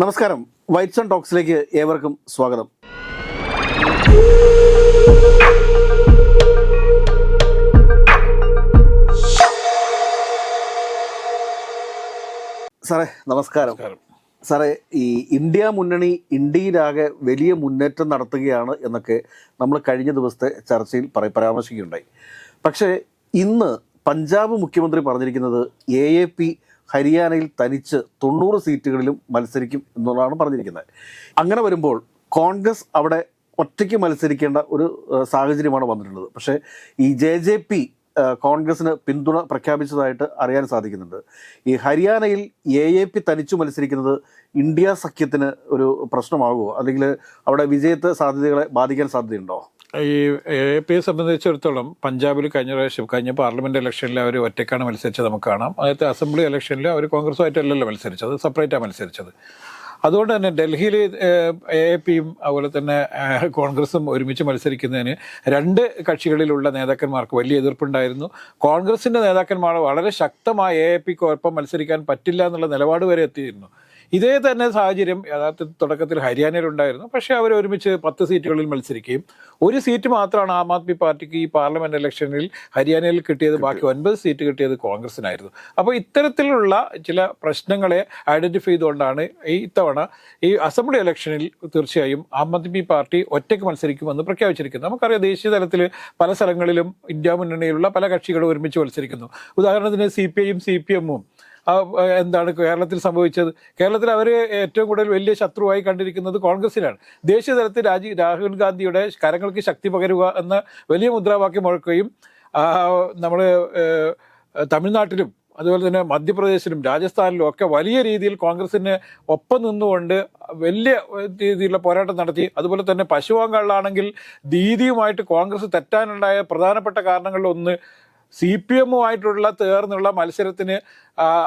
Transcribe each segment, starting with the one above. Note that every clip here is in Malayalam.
നമസ്കാരം. വൈറ്റ്സൺ ടോക്സിലേക്ക് ഏവർക്കും സ്വാഗതം. സാറേ നമസ്കാരം. സാറേ ഈ ഇന്ത്യ മുന്നണി ഇന്ത്യയിലാകെ വലിയ മുന്നേറ്റം നടത്തുകയാണ് എന്നൊക്കെ നമ്മൾ കഴിഞ്ഞ ദിവസത്തെ ചർച്ചയിൽ പറ പരാമർശിക്കുകയുണ്ടായി. പക്ഷേ ഇന്ന് പഞ്ചാബ് മുഖ്യമന്ത്രി പറഞ്ഞിരിക്കുന്നത് എ എ പി ഹരിയാനയിൽ തനിച്ച് തൊണ്ണൂറ് സീറ്റുകളിലും മത്സരിക്കും എന്നുള്ളതാണ് പറഞ്ഞിരിക്കുന്നത്. അങ്ങനെ വരുമ്പോൾ കോൺഗ്രസ് അവിടെ ഒറ്റയ്ക്ക് മത്സരിക്കേണ്ട ഒരു സാഹചര്യമാണ് വന്നിട്ടുള്ളത്. പക്ഷേ ഈ ജെ ജെ പി കോൺഗ്രസിന് പിന്തുണ പ്രഖ്യാപിച്ചതായിട്ട് അറിയാൻ സാധിക്കുന്നുണ്ട്. ഈ ഹരിയാനയിൽ എ എ പി തനിച്ചു മത്സരിക്കുന്നത് ഇന്ത്യ സഖ്യത്തിന് ഒരു പ്രശ്നമാകുമോ? അല്ലെങ്കിൽ അവിടെ വിജയത്തെ സാധ്യതകളെ ബാധിക്കാൻ സാധ്യതയുണ്ടോ? ഈ എ പിയെ സംബന്ധിച്ചിടത്തോളം പഞ്ചാബിൽ കഴിഞ്ഞ പ്രാവശ്യം കഴിഞ്ഞ പാർലമെന്റ് ഇലക്ഷനിൽ അവർ ഒറ്റയ്ക്കാണ് മത്സരിച്ചത് നമുക്ക് കാണാം. അതായത് അസംബ്ലി ഇലക്ഷനിൽ അവർ കോൺഗ്രസുമായിട്ടല്ലല്ലോ മത്സരിച്ചത് സെപ്പറേറ്റാണ് മത്സരിച്ചത്. അതുകൊണ്ട് തന്നെ ഡൽഹിയിൽ എ പിയും അതുപോലെ തന്നെ കോൺഗ്രസും ഒരുമിച്ച് മത്സരിക്കുന്നതിന് രണ്ട് കക്ഷികളിലുള്ള നേതാക്കന്മാർക്ക് വലിയ എതിർപ്പുണ്ടായിരുന്നു. കോൺഗ്രസിന്റെ നേതാക്കന്മാർ വളരെ ശക്തമായ എ പിക്ക് ഒപ്പം മത്സരിക്കാൻ പറ്റില്ല എന്നുള്ള നിലപാട് വരെ എത്തിയിരുന്നു. ഇതേ തന്നെ സാഹചര്യം യഥാർത്ഥ തുടക്കത്തിൽ ഹരിയാനയിലുണ്ടായിരുന്നു. പക്ഷേ അവർ ഒരുമിച്ച് പത്ത് സീറ്റുകളിൽ മത്സരിക്കുകയും ഒരു സീറ്റ് മാത്രമാണ് ആം ആദ്മി പാർട്ടിക്ക് ഈ പാർലമെന്റ് ഇലക്ഷനിൽ ഹരിയാനയിൽ കിട്ടിയത് ബാക്കി ഒൻപത് സീറ്റ് കിട്ടിയത് കോൺഗ്രസിനായിരുന്നു അപ്പോൾ ഇത്തരത്തിലുള്ള ചില പ്രശ്നങ്ങളെ ഐഡന്റിഫൈ ചെയ്തുകൊണ്ടാണ് ഈ ഇത്തവണ ഈ അസംബ്ലി ഇലക്ഷനിൽ തീർച്ചയായും ആം ആദ്മി പാർട്ടി ഒറ്റയ്ക്ക് മത്സരിക്കുമെന്ന് പ്രഖ്യാപിച്ചിരിക്കുന്നത് നമുക്കറിയാം ദേശീയ തലത്തിൽ പല സ്ഥലങ്ങളിലും ഇന്ത്യ മുന്നണിയിലുള്ള പല കക്ഷികളും ഒരുമിച്ച് മത്സരിക്കുന്നു. ഉദാഹരണത്തിന് സി പി ഐയും സി പി എമ്മും. എന്താണ് കേരളത്തിൽ സംഭവിച്ചത്? കേരളത്തിൽ അവർ ഏറ്റവും കൂടുതൽ വലിയ ശത്രുവായി കണ്ടിരിക്കുന്നത് കോൺഗ്രസിനാണ് ദേശീയ തലത്തിൽ രാജീവ് രാഹുൽ ഗാന്ധിയുടെ കരങ്ങൾക്ക് ശക്തി പകരുക എന്ന വലിയ മുദ്രാവാക്യം മുഴക്കുകയും നമ്മൾ തമിഴ്നാട്ടിലും അതുപോലെ തന്നെ മധ്യപ്രദേശിലും രാജസ്ഥാനിലും ഒക്കെ വലിയ രീതിയിൽ കോൺഗ്രസിന് ഒപ്പം നിന്നുകൊണ്ട് വലിയ രീതിയിലുള്ള പോരാട്ടം നടത്തി അതുപോലെ തന്നെ പശ്ചിമ ബംഗാളിലാണെങ്കിൽ ദീദിയുമായിട്ട് കോൺഗ്രസ് തെറ്റാനുണ്ടായ പ്രധാനപ്പെട്ട കാരണങ്ങളിൽ ഒന്ന് സി പി എമ്മുമായിട്ടുള്ള തേർന്നുള്ള മത്സരത്തിന്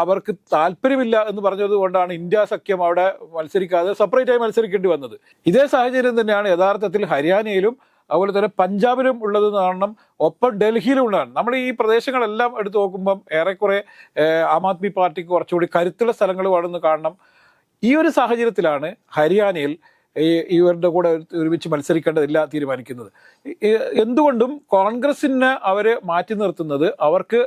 അവർക്ക് താല്പര്യമില്ല എന്ന് പറഞ്ഞത് കൊണ്ടാണ് ഇന്ത്യ സഖ്യം അവിടെ മത്സരിക്കാതെ സെപ്പറേറ്റ് ആയി മത്സരിക്കേണ്ടി വന്നത്. ഇതേ സാഹചര്യം തന്നെയാണ് യഥാർത്ഥത്തിൽ ഹരിയാനയിലും അതുപോലെ തന്നെ പഞ്ചാബിലും ഉള്ളത് കാരണം ഒപ്പം ഡൽഹിയിലും ഉള്ളതാണ്. നമ്മൾ ഈ പ്രദേശങ്ങളെല്ലാം എടുത്തു നോക്കുമ്പം ഏറെക്കുറെ ആം ആദ്മി പാർട്ടിക്ക് കുറച്ചുകൂടി കരുത്തുള്ള സ്ഥലങ്ങളുമാണെന്ന് കാണണം ഈ ഒരു സാഹചര്യത്തിലാണ് ഹരിയാനയിൽ ഈ ഇവരുടെ കൂടെ ഒരുമിച്ച് മത്സരിക്കേണ്ടതില്ല തീരുമാനിക്കുന്നത്. എന്തുകൊണ്ടും കോൺഗ്രസിന് അവരെ മാറ്റി നിർത്തുന്നത് അവർക്ക്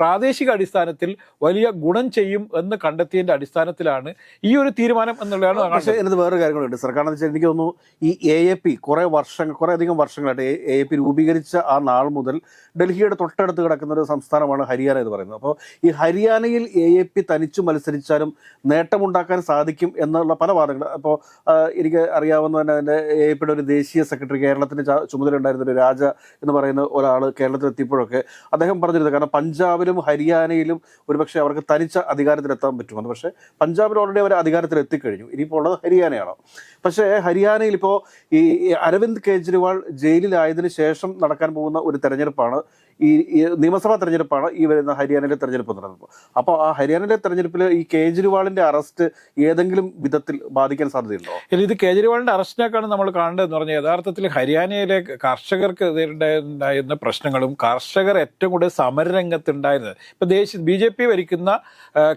പ്രാദേശിക അടിസ്ഥാനത്തിൽ വലിയ ഗുണം ചെയ്യും എന്ന് കണ്ടെത്തിയതിന്റെ അടിസ്ഥാനത്തിലാണ് ഈ ഒരു തീരുമാനം എന്നുള്ളതാണ് പക്ഷേ എനിക്ക് വേറൊരു വേറെ കാര്യങ്ങളുണ്ട് സർക്കാർ എന്ന് വെച്ചാൽ എനിക്ക് തോന്നുന്നു ഈ എ എ പി കുറെ വർഷങ്ങൾ കുറെ അധികം വർഷങ്ങളായിട്ട് എ എ പി രൂപീകരിച്ച ആ നാൾ മുതൽ ഡൽഹിയുടെ തൊട്ടടുത്ത് കിടക്കുന്ന ഒരു സംസ്ഥാനമാണ് ഹരിയാന എന്ന് പറയുന്നത്. അപ്പോൾ ഈ ഹരിയാനയിൽ എ എ പി തനിച്ചു മത്സരിച്ചാലും നേട്ടമുണ്ടാക്കാൻ സാധിക്കും എന്നുള്ള പല വാദങ്ങൾ. അപ്പോൾ എനിക്ക് അറിയാവുന്ന തന്നെ അതിന്റെ എ ഒരു ദേശീയ സെക്രട്ടറി കേരളത്തിന് ചുമതല ഉണ്ടായിരുന്ന ഒരു രാജ എന്ന് പറയുന്ന ഒരാൾ കേരളത്തിലെത്തിയപ്പോഴൊക്കെ അദ്ദേഹം പറഞ്ഞിരുന്നത് കാരണം പഞ്ചാബിലും ഹരിയാനയിലും ഒരുപക്ഷെ അവർക്ക് തനിച്ച അധികാരത്തിലെത്താൻ പറ്റുമെന്ന്. പക്ഷേ പഞ്ചാബിൽ ഓൾറെഡി അവർ അധികാരത്തിൽ എത്തിക്കഴിഞ്ഞു ഇനിയിപ്പോൾ ഉള്ളത് ഹരിയാനയാണ്? പക്ഷേ ഹരിയാനയിൽ ഇപ്പോൾ ഈ അരവിന്ദ് കെജ്രിവാൾ ജയിലിലായതിനു ശേഷം നടക്കാൻ പോകുന്ന ഒരു തെരഞ്ഞെടുപ്പാണ് ഈ നിയമസഭാ തെരഞ്ഞെടുപ്പാണ് ഈ വരുന്ന ഹരിയാനയിലെ തെരഞ്ഞെടുപ്പ് നടന്നത് അപ്പോൾ ആ ഹരിയാനയിലെ തെരഞ്ഞെടുപ്പിൽ ഈ കേജ്രിവാളിന്റെ അറസ്റ്റ് ഏതെങ്കിലും വിധത്തിൽ ബാധിക്കാൻ സാധ്യതയുണ്ടോ? ഇല്ല, ഇത് കേജ്രിവാളിന്റെ അറസ്റ്റിനേക്കാണ് നമ്മൾ കാണേണ്ടതെന്ന് പറഞ്ഞാൽ യഥാർത്ഥത്തിൽ ഹരിയാനയിലെ കർഷകർക്ക് ഉണ്ടായിരുന്ന പ്രശ്നങ്ങളും കർഷകർ ഏറ്റവും കൂടുതൽ സമരരംഗത്തുണ്ടായിരുന്നത്. ഇപ്പൊ ദേശീയ ബി ജെ പി ഭരിക്കുന്ന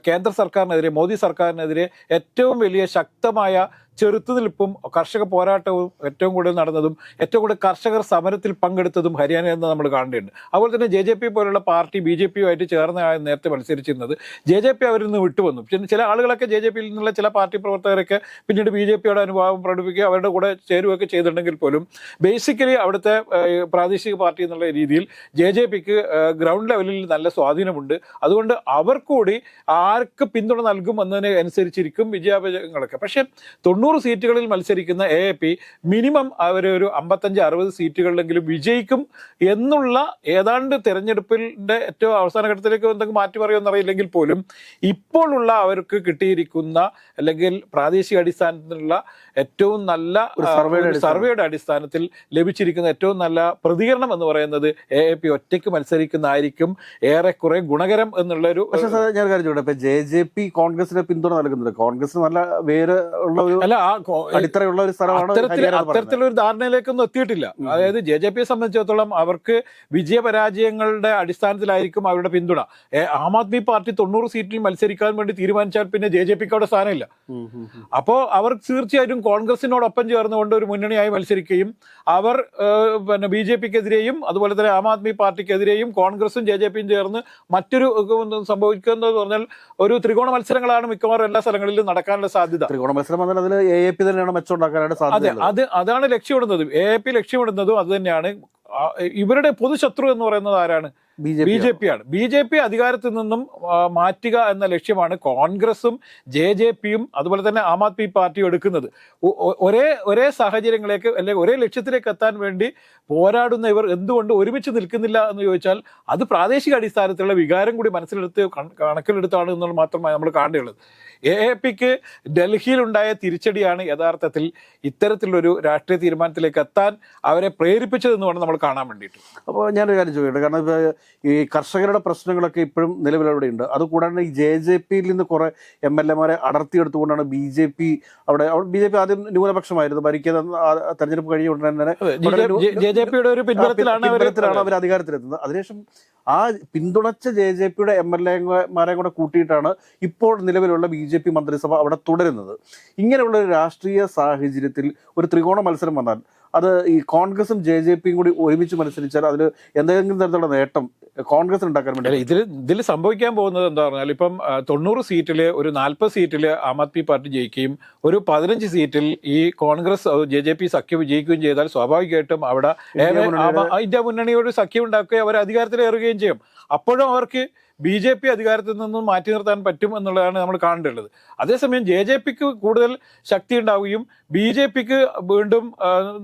കേന്ദ്ര സർക്കാരിനെതിരെ മോദി സർക്കാരിനെതിരെ ഏറ്റവും വലിയ ശക്തമായ ചെറുത്തുനിൽപ്പും കർഷക പോരാട്ടവും ഏറ്റവും കൂടുതൽ നടന്നതും ഏറ്റവും കൂടുതൽ കർഷകർ സമരത്തിൽ പങ്കെടുത്തതും ഹരിയാന എന്ന് നമ്മൾ കാണേണ്ടതുണ്ട് അതുപോലെ തന്നെ ജെ ജെ പി പോലുള്ള പാർട്ടി ബി ജെ പിയുമായിട്ട് ചേർന്ന നേരത്തെ മത്സരിച്ചിരുന്നത് ജെ ജെ പി അവരിൽ നിന്ന് വിട്ടുവന്നു. പിന്നെ ചില ആളുകളൊക്കെ ജെ ജെ പിയിൽ നിന്നുള്ള ചില പാർട്ടി പ്രവർത്തകരൊക്കെ പിന്നീട് ബി ജെ പിയുടെ അനുഭാവം പ്രകടിപ്പിക്കുക അവരുടെ കൂടെ ചേരുവൊക്കെ ചെയ്തിട്ടുണ്ടെങ്കിൽ പോലും ബേസിക്കലി അവിടുത്തെ പ്രാദേശിക പാർട്ടി എന്നുള്ള രീതിയിൽ ജെ ജെ പിക്ക് ഗ്രൗണ്ട് ലെവലിൽ നല്ല സ്വാധീനമുണ്ട്. അതുകൊണ്ട് അവർ കൂടി ആർക്ക് പിന്തുണ നൽകും എന്നതിനെ അനുസരിച്ചിരിക്കും വിജയാപജയങ്ങളൊക്കെ പക്ഷേ തൊണ്ണൂറ് സീറ്റുകളിൽ മത്സരിക്കുന്ന എ എ പി മിനിമം അവർ ഒരു അമ്പത്തഞ്ച് അറുപത് സീറ്റുകളിലെങ്കിലും വിജയിക്കും എന്നുള്ള ഏതാണ്ട് തിരഞ്ഞെടുപ്പിന്റെ ഏറ്റവും അവസാന ഘട്ടത്തിലേക്ക് എന്തെങ്കിലും മാറ്റി പറയുമെന്നറിയില്ലെങ്കിൽ പോലും ഇപ്പോഴുള്ള അവർക്ക് കിട്ടിയിരിക്കുന്ന അല്ലെങ്കിൽ പ്രാദേശിക അടിസ്ഥാനത്തിലുള്ള ഏറ്റവും നല്ല സർവേയുടെ അടിസ്ഥാനത്തിൽ ലഭിച്ചിരിക്കുന്ന ഏറ്റവും നല്ല പ്രതികരണം എന്ന് പറയുന്നത് എ എ പി ഒറ്റയ്ക്ക് മത്സരിക്കുന്നതായിരിക്കും ഏറെക്കുറെ ഗുണകരം എന്നുള്ളൊരു പക്ഷേ ഞാൻ ഒരു കാര്യം ചോദിക്കട്ടെ? ജെ ജെ പി കോൺഗ്രസിന് പിന്തുണ നൽകുന്നുണ്ട്. കോൺഗ്രസ് നല്ല വേറെ ഉള്ള ഒരു അല്ല അടിത്തറയുള്ള ഒരു സ്ഥലമാണ്. അത്തരത്തിലൊരു ധാരണയിലേക്കൊന്നും എത്തിയിട്ടില്ല. അതായത് ജെ ജെ പിയെ സംബന്ധിച്ചിടത്തോളം അവർക്ക് വിജയപരാജയങ്ങളുടെ അടിസ്ഥാനത്തിലായിരിക്കും അവരുടെ പിന്തുണ. ആം ആദ്മി പാർട്ടി തൊണ്ണൂറ് സീറ്റിൽ മത്സരിക്കാൻ വേണ്ടി തീരുമാനിച്ചാൽ പിന്നെ ജെ ജെ പിക്ക് അവിടെ സ്ഥാനമില്ല. അപ്പോൾ അവർ തീർച്ചയായിട്ടും കോൺഗ്രസിനോടൊപ്പം ചേർന്നുകൊണ്ട് ഒരു മുന്നണിയായി മത്സരിക്കുകയും അവർ പിന്നെ ബി ജെ പിക്കെതിരെയും അതുപോലെ തന്നെ ആം ആദ്മി പാർട്ടിക്കെതിരെയും കോൺഗ്രസും ജെ ജെ പിയും ചേർന്ന് മറ്റൊരു സംഭവിക്കുന്നത് പറഞ്ഞാൽ ഒരു ത്രികോണ മത്സരങ്ങളാണ് മിക്കവാറും എല്ലാ സ്ഥലങ്ങളിലും നടക്കാനുള്ള സാധ്യത. ത്രികോണ മത്സരം അതിൽ എ എ പി തന്നെയാണ് മെച്ചം അതെ സാധ്യത അത് അതാണ് ലക്ഷ്യമിടുന്നതും. എ എ പി ലക്ഷ്യമിടുന്നതും അത് തന്നെയാണ്. ഇവരുടെ പൊതുശത്രു എന്ന് പറയുന്നത് ആരാണ്? ബി ജെ പി ആണ്. ബി ജെ പി അധികാരത്തിൽ നിന്നും മാറ്റുക എന്ന ലക്ഷ്യമാണ് കോൺഗ്രസും ജെ ജെ പിയും അതുപോലെ തന്നെ ആം ആദ്മി പാർട്ടിയും എടുക്കുന്നത്. ഒരേ ഒരേ സാഹചര്യങ്ങളിലേക്ക് അല്ലെങ്കിൽ ഒരേ ലക്ഷ്യത്തിലേക്ക് എത്താൻ വേണ്ടി പോരാടുന്ന ഇവർ എന്തുകൊണ്ട് ഒരുമിച്ച് നിൽക്കുന്നില്ല എന്ന് ചോദിച്ചാൽ അത് പ്രാദേശിക അടിസ്ഥാനത്തിലുള്ള വികാരം കൂടി മനസ്സിലെടുത്ത് കണക്കിലെടുത്താണ് എന്നുള്ളത് മാത്രമാണ് നമ്മൾ കാണേണ്ടത്. എ എ പിക്ക് ഡൽഹിയിലുണ്ടായ തിരിച്ചടിയാണ് യഥാർത്ഥത്തിൽ ഇത്തരത്തിലൊരു രാഷ്ട്രീയ തീരുമാനത്തിലേക്ക് എത്താൻ അവരെ പ്രേരിപ്പിച്ചതെന്ന് വേണം നമ്മൾ കാണാൻ വേണ്ടിയിട്ട്. അപ്പോൾ ഞാനൊരു കാര്യം ചോദിക്കട്ടെ? കാരണം ഇപ്പോൾ ഈ കർഷകരുടെ പ്രശ്നങ്ങളൊക്കെ ഇപ്പോഴും നിലവിലവിടെ ഉണ്ട് അതുകൂടാതെ ഈ ജെ ജെ പിയിൽ നിന്ന് കുറെ എം എൽ എമാരെ അടർത്തിയെടുത്തുകൊണ്ടാണ് ബി ജെ പി അവിടെ ബി ജെ പി ആദ്യം ന്യൂനപക്ഷമായിരുന്നു. ഭരിക്കുന്ന തെരഞ്ഞെടുപ്പ് കഴിഞ്ഞ ഉടനെ തന്നെ ജെ ജെ പിയുടെ ഒരു പിൻബലത്തിലാണ് അവർ അധികാരത്തിലെത്തുന്നത്. അതിനുശേഷം ആ പിന്തുണച്ച ജെ ജെ പിയുടെ എം എൽ എമാരെ കൂടെ കൂട്ടിയിട്ടാണ് ഇപ്പോൾ നിലവിലുള്ള ബി ജെ പി മന്ത്രിസഭ അവിടെ തുടരുന്നത്. ഇങ്ങനെയുള്ള ഒരു രാഷ്ട്രീയ സാഹചര്യത്തിൽ ഒരു ത്രികോണ മത്സരം വന്നാൽ അത് ഈ കോൺഗ്രസും ജെ ജെ പിയും കൂടി ഒരുമിച്ച് മത്സരിച്ചാൽ അതിൽ എന്തെങ്കിലും തരത്തിലുള്ള നേട്ടം കോൺഗ്രസ് ഉണ്ടാക്കാൻ വേണ്ടി ഇതിൽ ഇതിൽ സംഭവിക്കാൻ പോകുന്നത് എന്താ പറഞ്ഞാൽ ഇപ്പം തൊണ്ണൂറ് സീറ്റിൽ ഒരു നാൽപ്പത് സീറ്റിൽ ആം ആദ്മി പാർട്ടി ജയിക്കുകയും ഒരു പതിനഞ്ച് സീറ്റിൽ ഈ കോൺഗ്രസ് ജെ ജെ പി സഖ്യം വിജയിക്കുകയും ചെയ്താൽ സ്വാഭാവികമായിട്ടും അവിടെ ഇന്ത്യ മുന്നണിയോട് സഖ്യം ഉണ്ടാക്കുകയും അവർ അധികാരത്തിലേറുകയും ചെയ്യും. അപ്പോഴും അവർക്ക് ബി ജെ പി അധികാരത്തിൽ നിന്നും മാറ്റി നിർത്താൻ പറ്റും എന്നുള്ളതാണ് നമ്മൾ കാണേണ്ടത് അതേസമയം ജെ ജെ പിക്ക് കൂടുതൽ ശക്തി ഉണ്ടാവുകയും ബി ജെ പിക്ക് വീണ്ടും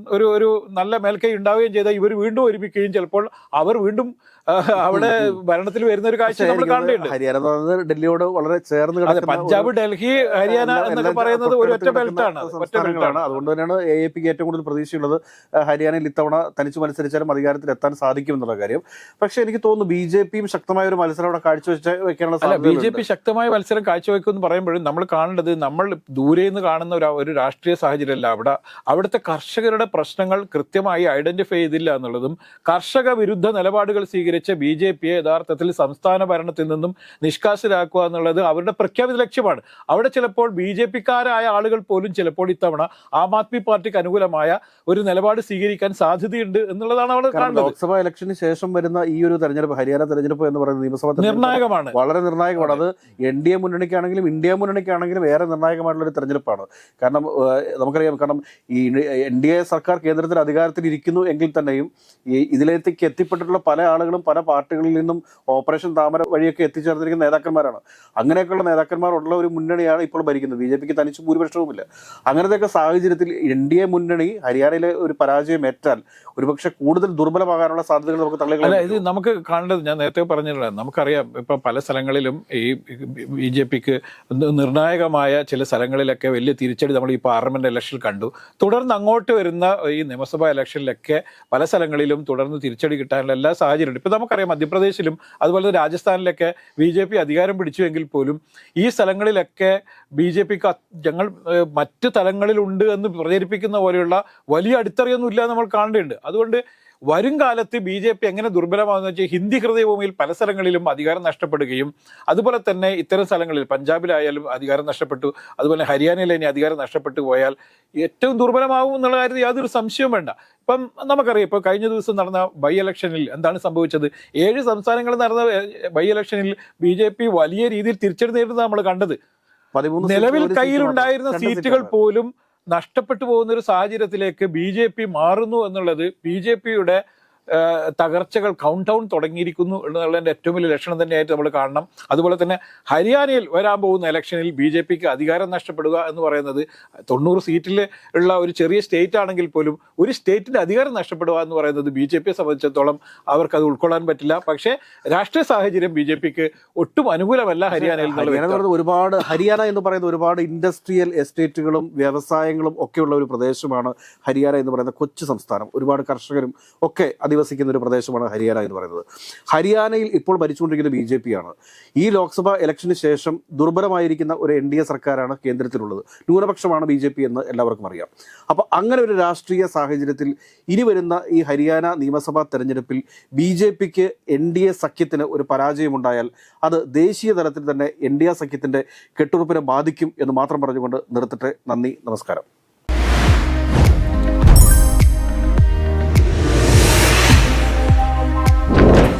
ഒരു ഒരു നല്ല മേൽക്കൈ ഉണ്ടാവുകയും ചെയ്താൽ ഇവർ വീണ്ടും ഒരുമിക്കുകയും ചിലപ്പോൾ അവർ വീണ്ടും അവിടെ ഭരണത്തിൽ വരുന്ന ഒരു കാഴ്ച നമ്മൾ കണ്ടിട്ടുണ്ട് ഹരിയാന ഡൽഹിയോട് വളരെ ചേർന്ന് കിടക്കുന്ന പഞ്ചാബ് ഡൽഹി ഹരിയാന എന്നൊക്കെ പറയുന്നത് ഒരു ഒറ്റ ബെൽറ്റാണ് ഒറ്റ സംസ്ഥാനങ്ങളാണ്. ബെൽറ്റാണ്. അതുകൊണ്ട് തന്നെയാണ് എ എ പിക്ക് ഏറ്റവും കൂടുതൽ പ്രതീക്ഷയുള്ളത്. ഹരിയാനയിൽ ഇത്തവണ തനിച്ച് മത്സരിച്ചാലും അധികാരത്തിൽ എത്താൻ സാധിക്കും എന്നുള്ള കാര്യം. പക്ഷെ എനിക്ക് തോന്നുന്നു ബി ജെ പിയും ശക്തമായ ഒരു മത്സരം അവിടെ കാഴ്ചവെച്ച വെക്കാനുള്ള ബി ജെ പി ശക്തമായ മത്സരം കാഴ്ചവെക്കും എന്ന് പറയുമ്പോഴും നമ്മൾ കാണേണ്ടത് നമ്മൾ ദൂരെ നിന്ന് കാണുന്ന ഒരു ഒരു രാഷ്ട്രീയ സാഹചര്യമല്ല. അവിടെ അവിടുത്തെ കർഷകരുടെ പ്രശ്നങ്ങൾ കൃത്യമായി ഐഡന്റിഫൈ ചെയ്തില്ല എന്നുള്ളതും കർഷക വിരുദ്ധ നിലപാടുകൾ സ്വീകരിച്ച ബി ജെ പിയെ യഥാർത്ഥത്തിൽ സംസ്ഥാന ഭരണത്തിൽ നിന്നും നിഷ്കാസരാക്കുക എന്നുള്ളത് അവരുടെ പ്രഖ്യാപിത ലക്ഷ്യമാണ്. അവിടെ ചിലപ്പോൾ ബി ജെ പിക്കാരായ ആളുകൾ പോലും ചിലപ്പോൾ ഇത്തവണ ആം ആദ്മി പാർട്ടിക്ക് അനുകൂലമായ ഒരു നിലപാട് സ്വീകരിക്കാൻ സാധ്യതയുണ്ട് എന്നുള്ളതാണ് അവിടെ കാണുന്നത്. ലോക്സഭാ ഇലക്ഷന് ശേഷം വരുന്ന ഈ ഒരു തെരഞ്ഞെടുപ്പ് ഹരിയാന തെരഞ്ഞെടുപ്പ് എന്ന് പറയുന്നത് നിയമസഭാ നിർണായകമാണ്. വളരെ നിർണായകമാണ്. അത് എൻ ഡി എ മുന്നണിക്കാണെങ്കിലും ഇന്ത്യ മുന്നണിക്കാണെങ്കിലും ഏറെ നിർണായകമായിട്ടുള്ള ഒരു തെരഞ്ഞെടുപ്പാണ്. കാരണം നമുക്കറിയാം കാരണം ഈ എൻ ഡി എ സർക്കാർ കേന്ദ്രത്തിൽ അധികാരത്തിൽ ഇരിക്കുന്നു എങ്കിൽ തന്നെയും ഈ ഇതിലേക്ക് എത്തിപ്പെട്ടിട്ടുള്ള പല ആളുകളും പല പാർട്ടികളിൽ നിന്നും ഓപ്പറേഷൻ താമര വഴിയൊക്കെ എത്തിച്ചേർന്നിരിക്കുന്ന നേതാക്കന്മാരാണ്. അങ്ങനെയൊക്കെയുള്ള നേതാക്കന്മാരുള്ള ഒരു മുന്നണിയാണ് ഇപ്പോൾ ഭരിക്കുന്നത്. ബി ജെ പിക്ക് തനിച്ച് ഭൂരിപക്ഷവുമില്ല. അങ്ങനത്തെയൊക്കെ സാഹചര്യത്തിൽ എൻ ഡി എ മുന്നണി ഹരിയാനയിലെ ഒരു പരാജയം ഏറ്റാൽ ഒരുപക്ഷെ കൂടുതൽ ദുർബലമാകാനുള്ള സാധ്യതകൾ നമുക്ക് അല്ല ഇത് നമുക്ക് കാണേണ്ടത് ഞാൻ നേരത്തെ പറഞ്ഞിട്ടുണ്ട്. നമുക്കറിയാം ഇപ്പൊ പല സ്ഥലങ്ങളിലും ഈ ബി ജെ പിക്ക് നിർണായകമായ ചില സ്ഥലങ്ങളിലൊക്കെ വലിയ തിരിച്ചടി നമ്മൾ ഈ പാർലമെന്റ് ഇലക്ഷൻ കണ്ടു. തുടർന്ന് അങ്ങോട്ട് വരുന്ന ഈ നിയമസഭാ ഇലക്ഷനിലൊക്കെ പല സ്ഥലങ്ങളിലും തുടർന്ന് തിരിച്ചടി കിട്ടാനുള്ള എല്ലാ സാഹചര്യവും ഇപ്പൊ നമുക്കറിയാം മധ്യപ്രദേശിലും അതുപോലെ രാജസ്ഥാനിലൊക്കെ ബി ജെ പി അധികാരം പിടിച്ചുവെങ്കിൽ പോലും ഈ സ്ഥലങ്ങളിലൊക്കെ ബി ജെ പിക്ക് ഞങ്ങൾ മറ്റ് തലങ്ങളിലുണ്ട് എന്ന് പ്രചരിപ്പിക്കുന്ന പോലെയുള്ള വലിയ അടിത്തറയൊന്നും ഇല്ല നമ്മൾ കാണേണ്ടതുണ്ട്. അതുകൊണ്ട് വരും കാലത്ത് ബി ജെ പി എങ്ങനെ ദുർബലമാകുന്ന വെച്ചാൽ ഹിന്ദി ഹൃദയഭൂമിയിൽ പല സ്ഥലങ്ങളിലും അധികാരം നഷ്ടപ്പെടുകയും അതുപോലെ തന്നെ ഇത്തരം സ്ഥലങ്ങളിൽ പഞ്ചാബിലായാലും അധികാരം നഷ്ടപ്പെട്ടു അതുപോലെ ഹരിയാനയിൽ ഇനി അധികാരം നഷ്ടപ്പെട്ടു പോയാൽ ഏറ്റവും ദുർബലമാകും എന്നുള്ള കാര്യത്തിൽ യാതൊരു സംശയവും വേണ്ട. ഇപ്പം നമുക്കറിയാം ഇപ്പോൾ കഴിഞ്ഞ ദിവസം നടന്ന ബൈ ഇലക്ഷനിൽ എന്താണ് സംഭവിച്ചത്? ഏഴ് സംസ്ഥാനങ്ങളിൽ നടന്ന ബൈ ഇലക്ഷനിൽ ബി ജെ പി വലിയ രീതിയിൽ തിരിച്ചടി നേരിടുന്നത് നമ്മൾ കണ്ടത്. നിലവിൽ കയ്യിലുണ്ടായിരുന്ന സീറ്റുകൾ പോലും നഷ്ടപ്പെട്ടു പോകുന്ന ഒരു സാഹചര്യത്തിലേക്ക് ബി ജെ പി മാറുന്നു എന്നുള്ളത് ബി ജെ പിയുടെ തകർച്ചകൾ കൗണ്ട് ഡൗൺ തുടങ്ങിയിരിക്കുന്നു എന്നുള്ളതിന്റെ ഏറ്റവും വലിയ ലക്ഷണം തന്നെയായിട്ട് നമ്മൾ കാണണം. അതുപോലെ തന്നെ ഹരിയാനയിൽ വരാൻ പോകുന്ന ഇലക്ഷനിൽ ബി ജെ പിക്ക് അധികാരം നഷ്ടപ്പെടുക എന്ന് പറയുന്നത് തൊണ്ണൂറ് സീറ്റിൽ ഉള്ള ഒരു ചെറിയ സ്റ്റേറ്റ് ആണെങ്കിൽ പോലും ഒരു സ്റ്റേറ്റിന്റെ അധികാരം നഷ്ടപ്പെടുക എന്ന് പറയുന്നത് ബി ജെ പിയെ സംബന്ധിച്ചിടത്തോളം അവർക്ക് അത് ഉൾക്കൊള്ളാൻ പറ്റില്ല. പക്ഷേ രാഷ്ട്രീയ സാഹചര്യം ബി ജെ പിക്ക് ഒട്ടും അനുകൂലമല്ല ഹരിയാനയിൽ നിന്നുള്ള ഒരുപാട് ഹരിയാന എന്ന് പറയുന്ന ഒരുപാട് ഇൻഡസ്ട്രിയൽ എസ്റ്റേറ്റുകളും വ്യവസായങ്ങളും ഒക്കെയുള്ള ഒരു പ്രദേശമാണ് ഹരിയാന എന്ന് പറയുന്ന കൊച്ചു സംസ്ഥാനം. ഒരുപാട് കർഷകരും ഒക്കെ അധിവസിക്കുന്ന അധിവസിക്കുന്ന ഒരു പ്രദേശമാണ് ഹരിയാന എന്ന് പറയുന്നത്. ഹരിയാനയിൽ ഇപ്പോൾ ഭരിച്ചുകൊണ്ടിരിക്കുന്ന ബി ജെ പി ആണ് ഈ ലോക്സഭാ ഇലക്ഷന് ശേഷം ദുർബലമായിരിക്കുന്ന ഒരു എൻ ഡി എ സർക്കാരാണ് കേന്ദ്രത്തിലുള്ളത്. ന്യൂനപക്ഷമാണ് ബി ജെ പി എന്ന് എല്ലാവർക്കും അറിയാം. അപ്പോൾ അങ്ങനെ ഒരു രാഷ്ട്രീയ സാഹചര്യത്തിൽ ഇനി വരുന്ന ഈ ഹരിയാന നിയമസഭാ തെരഞ്ഞെടുപ്പിൽ ബി ജെ പിക്ക് എൻ ഡി എ സഖ്യത്തിന് ഒരു പരാജയമുണ്ടായാൽ അത് ദേശീയ തലത്തിൽ തന്നെ എൻ ഡി എ സഖ്യത്തിന്റെ കെട്ടുറപ്പിനെ ബാധിക്കും എന്ന് മാത്രം പറഞ്ഞുകൊണ്ട് നിർത്തട്ടെ. നന്ദി നമസ്കാരം.